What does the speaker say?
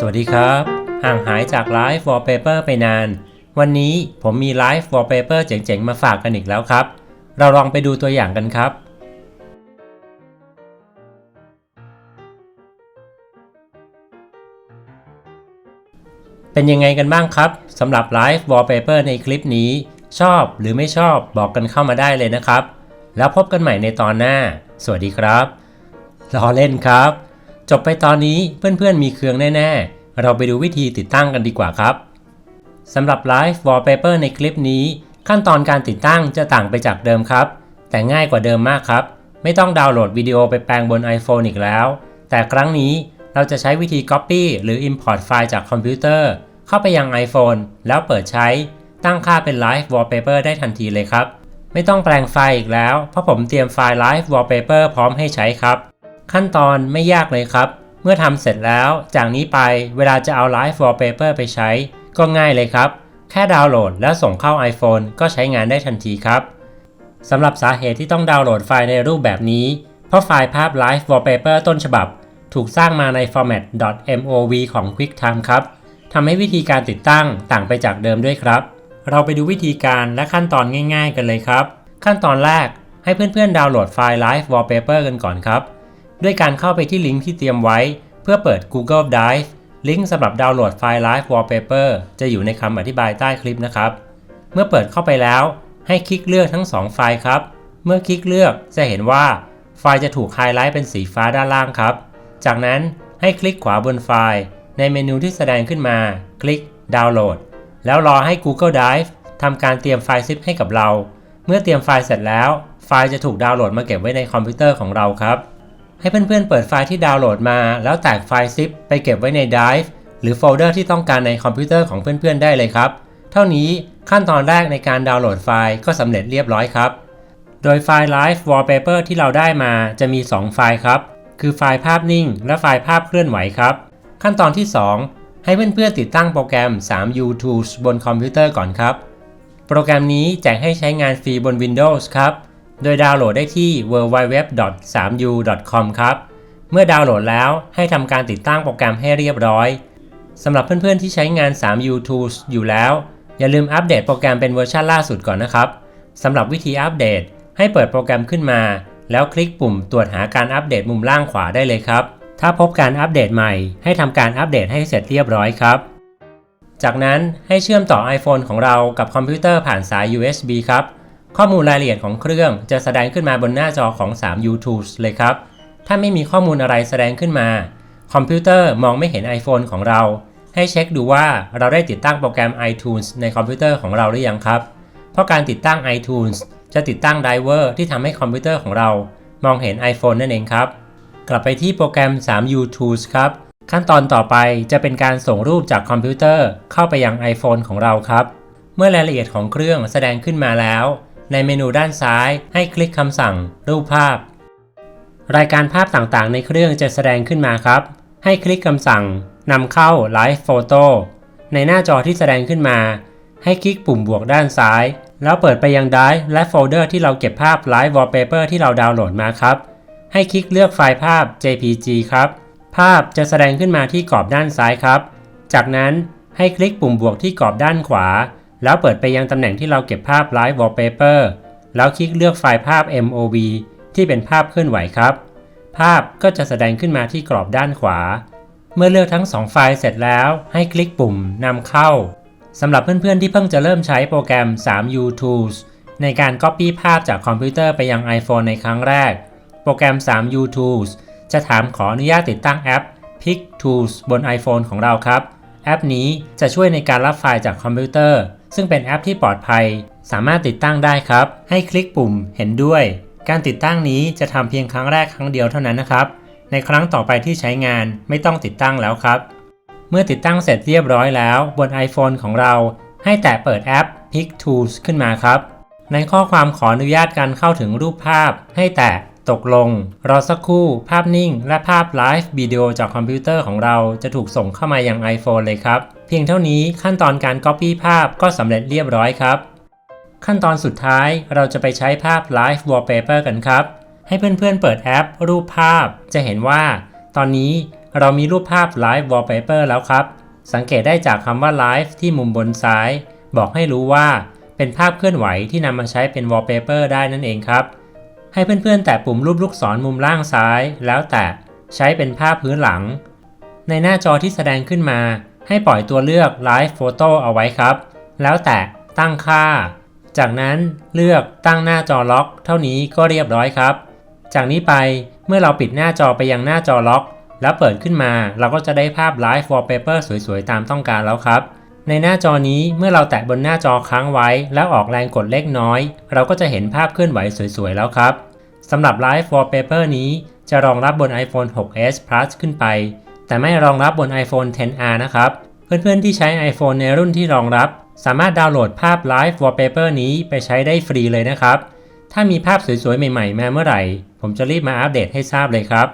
สวัสดีครับ ห่างหายจากไลฟ์วอลเปเปอร์ไปนาน วันนี้ผมมีไลฟ์วอลเปเปอร์เจ๋งๆ มาฝากกันอีกแล้วครับ เราลองไปดูตัวอย่างกันครับ เป็นยังไงกันบ้างครับสำหรับไลฟ์วอลเปเปอร์ในคลิปนี้ ชอบหรือไม่ชอบบอกกันเข้ามาได้เลยนะครับ แล้วพบกันใหม่ในตอนหน้า สวัสดีครับรอเล่นครับ จบไปตอนนี้เพื่อนๆมีเครื่องแน่ ๆ เราไปดูวิธีติดตั้งกันดีกว่าครับสำหรับ Live Wallpaper ในคลิปนี้ ขั้นตอนการติดตั้งจะต่างไปจากเดิมครับ แต่ง่ายกว่าเดิมมากครับ ไม่ต้องดาวน์โหลดวิดีโอไปแปลงบน iPhone อีกแล้ว แต่ครั้งนี้เราจะใช้วิธี Copy หรือ Import ไฟล์จากคอมพิวเตอร์ เข้าไปยัง iPhone แล้วเปิดใช้ ตั้งค่าเป็น Live Wallpaper ได้ทันทีเลยครับ ไม่ต้องแปลงไฟล์อีกแล้ว เพราะผมเตรียมไฟล์ Live Wallpaper พร้อมให้ใช้ครับ ขั้นตอนไม่ยากเลยครับ เมื่อทำเสร็จแล้วจากนี้ไปเวลาจะเอา Live Wallpaper ไปใช้ ก็ง่ายเลยครับ แค่ดาวน์โหลดแล้วส่งเข้า iPhone ก็ใช้งานได้ทันทีครับสำหรับสาเหตุที่ต้องดาวน์โหลดไฟล์ในรูปแบบนี้ เพราะไฟล์ภาพ Live Wallpaper ต้นฉบับ ถูกสร้างมาใน format .mov ของ QuickTime ครับทำให้วิธีการติดตั้งต่างไปจากเดิมด้วยครับ เราไปดูวิธีการและขั้นตอนง่าย ๆ กันเลยครับ ขั้นตอนแรกให้เพื่อนๆดาวน์โหลดไฟล์ Live Wallpaper กันก่อนครับ ด้วยการเข้าไปที่ลิงก์ที่เตรียมไว้ เพื่อเปิด Google Drive ลิงก์สำหรับดาวน์โหลดไฟล์ Live Wallpaper จะอยู่ในคำอธิบายใต้คลิปนะครับ เมื่อเปิดเข้าไปแล้ว ให้คลิกเลือกทั้ง 2 ไฟล์ครับ เมื่อคลิกเลือกจะเห็นว่าไฟล์จะถูกไฮไลท์เป็นสีฟ้าด้านล่างครับ จากนั้นให้คลิกขวาบนไฟล์ ในเมนูที่แสดงขึ้นมา คลิกดาวน์โหลด แล้วรอให้ Google Drive ทำการเตรียมไฟล์ซิปให้กับเรา เมื่อเตรียมไฟล์เสร็จแล้ว ไฟล์จะถูกดาวน์โหลดมาเก็บไว้ในคอมพิวเตอร์ของเราครับ ให้เพื่อนๆเปิดไฟล์ที่ดาวน์โหลดมา แล้วแตกไฟล์ซิปไปเก็บไว้ใน Drive หรือโฟลเดอร์ที่ต้องการในคอมพิวเตอร์ของเพื่อนๆได้เลยครับ เท่านี้ขั้นตอนแรกในการดาวน์โหลดไฟล์ก็สำเร็จเรียบร้อยครับ โดยไฟล์ Live Wallpaper ที่เราได้มาจะมี 2 ไฟล์ครับ คือไฟล์ภาพนิ่ง และไฟล์ภาพเคลื่อนไหวครับ ขั้นตอนที่ 2 ให้เพื่อนๆติดตั้งโปรแกรม 3U Tools บนคอมพิวเตอร์ก่อนครับ โปรแกรมนี้แจกให้ใช้งานฟรีบน Windows ครับ โดยดาวน์โหลดได้ที่ www.3u.com ครับ เมื่อดาวน์โหลดแล้วให้ทำการติดตั้งโปรแกรมให้เรียบร้อยสำหรับเพื่อนๆที่ใช้งาน 3U Tools อยู่แล้ว อย่าลืมอัปเดตโปรแกรมเป็นเวอร์ชันล่าสุดก่อนนะครับสำหรับวิธีอัปเดตให้เปิดโปรแกรมขึ้นมา แล้วคลิกปุ่มตรวจหาการอัปเดตมุมล่างขวาได้เลยครับ ถ้าพบการอัปเดตใหม่ ให้ทำการอัปเดตให้เสร็จเรียบร้อยครับ จากนั้นให้เชื่อมต่อ iPhone ของเรากับคอมพิวเตอร์ผ่านสาย USB ครับ ข้อมูลรายละเอียดของเครื่องจะแสดงขึ้นมาบนหน้าจอของ 3U Tools เลยครับ ถ้าไม่มีข้อมูลอะไรแสดงขึ้นมา คอมพิวเตอร์มองไม่เห็น iPhone ของเรา ให้เช็คดูว่าเราได้ติดตั้งโปรแกรม iTunes ในคอมพิวเตอร์ของเราหรือยังครับ เพราะการติดตั้ง iTunes จะติดตั้งไดเวอร์ที่ทำให้คอมพิวเตอร์ของเรา มองเห็น iPhone นั่นเองครับ กลับไปที่โปรแกรม 3U Tools ครับ ขั้นตอนต่อไปจะเป็นการส่งรูปจากคอมพิวเตอร์เข้าไปยัง iPhone ของเราครับ เมื่อรายละเอียดของเครื่องแสดงขึ้นมาแล้ว ในเมนูด้านซ้ายให้คลิกคำสั่ง รูปภาพ รายการภาพต่างๆ ในเครื่องจะแสดงขึ้นมาครับ ให้คลิกคำสั่งนำเข้า Live Photo ในหน้าจอที่แสดงขึ้นมา ให้คลิกปุ่มบวกด้านซ้าย แล้วเปิดไปยังไดรฟ์และโฟลเดอร์ที่เราเก็บภาพ Live Wallpaper ที่เราดาวน์โหลดมาครับ ให้คลิกเลือกไฟล์ภาพ JPG ครับ ภาพจะแสดงขึ้นมาที่กรอบด้านซ้ายครับ จากนั้นให้คลิกปุ่มบวกที่กรอบด้านขวา แล้วเปิดไปยังตำแหน่งที่เราเก็บภาพ Live Wallpaper แล้วคลิกเลือกไฟล์ภาพ MOV ที่เป็นภาพเคลื่อนไหวครับ ภาพก็จะแสดงขึ้นมาที่กรอบด้านขวา เมื่อเลือกทั้ง 2 ไฟล์เสร็จแล้วให้คลิกปุ่มนำเข้าสำหรับเพื่อนๆที่เพิ่งจะเริ่มใช้โปรแกรม 3U Tools ในการ Copy ภาพจากคอมพิวเตอร์ไปยัง iPhone ในครั้งแรก โปรแกรม 3U Tools จะถามขออนุญาตติดตั้งแอป Pic Tools บน iPhone ของเราครับ แอปนี้จะช่วยในการรับไฟล์จากคอมพิวเตอร์ ซึ่งเป็นแอปที่ปลอดภัย สามารถติดตั้งได้ครับ ให้คลิกปุ่มเห็นด้วย การติดตั้งนี้จะทำเพียงครั้งแรกครั้งเดียวเท่านั้นนะครับ ในครั้งต่อไปที่ใช้งานไม่ต้องติดตั้งแล้วครับ เมื่อติดตั้งเสร็จเรียบร้อยแล้ว บน iPhone ของเรา ให้แตะเปิดแอป Pic Tools ขึ้นมาครับ ในข้อความขออนุญาตการเข้าถึงรูปภาพ ให้แตะ ตกลง รอสักครู่ ภาพนิ่ง และภาพไลฟ์วิดีโอจากคอมพิวเตอร์ของเราจะถูกส่งเข้ามายัง iPhone เลยครับ เพียงเท่านี้ขั้นตอนการ Copy ภาพก็สำเร็จเรียบร้อยครับ ขั้นตอนสุดท้ายเราจะไปใช้ภาพ Live Wallpaper กันครับ ให้เพื่อนๆเปิดแอป รูปภาพ จะเห็นว่า ตอนนี้เรามีรูปภาพ Live Wallpaper แล้วครับ สังเกตได้จากคำว่า Live ที่มุมบนซ้าย บอกให้รู้ว่าเป็นภาพเคลื่อนไหวที่นำมาใช้เป็น Wallpaper ได้นั่นเองครับ ให้เพื่อนๆ แตะปุ่มรูปลูกศรมุมล่างซ้าย แล้วแตะใช้เป็นภาพพื้นหลัง ในหน้าจอที่แสดงขึ้นมา ให้ปล่อยตัวเลือก Live Photo เอาไว้ครับ แล้วแตะตั้งค่า จากนั้นเลือกตั้งหน้าจอล็อก เท่านี้ก็เรียบร้อยครับ จากนี้ไปเมื่อเราปิดหน้าจอไปยังหน้าจอล็อก แล้วเปิดขึ้นมา เราก็จะได้ภาพ Live Wallpaper สวยๆ ตามต้องการแล้วครับในหน้าจอนี้เมื่อเราแตะบนหน้าจอค้างไว้ แล้วออกแรงกดเล็กน้อย เราก็จะเห็นภาพเคลื่อนไหวสวยๆแล้วครับ สำหรับ Live Wallpaper นี้จะรองรับบน iPhone 6s Plus ขึ้นไป แต่ไม่รองรับบน iPhone 10R นะครับ เพื่อนๆที่ใช้ iPhone ในรุ่นที่รองรับ สามารถดาวน์โหลดภาพ Live Wallpaper นี้ไปใช้ได้ฟรีเลยนะครับ ถ้ามีภาพสวยๆ ใหม่ๆ มาเมื่อไหร่ ผมจะรีบมาอัปเดตให้ทราบเลยครับ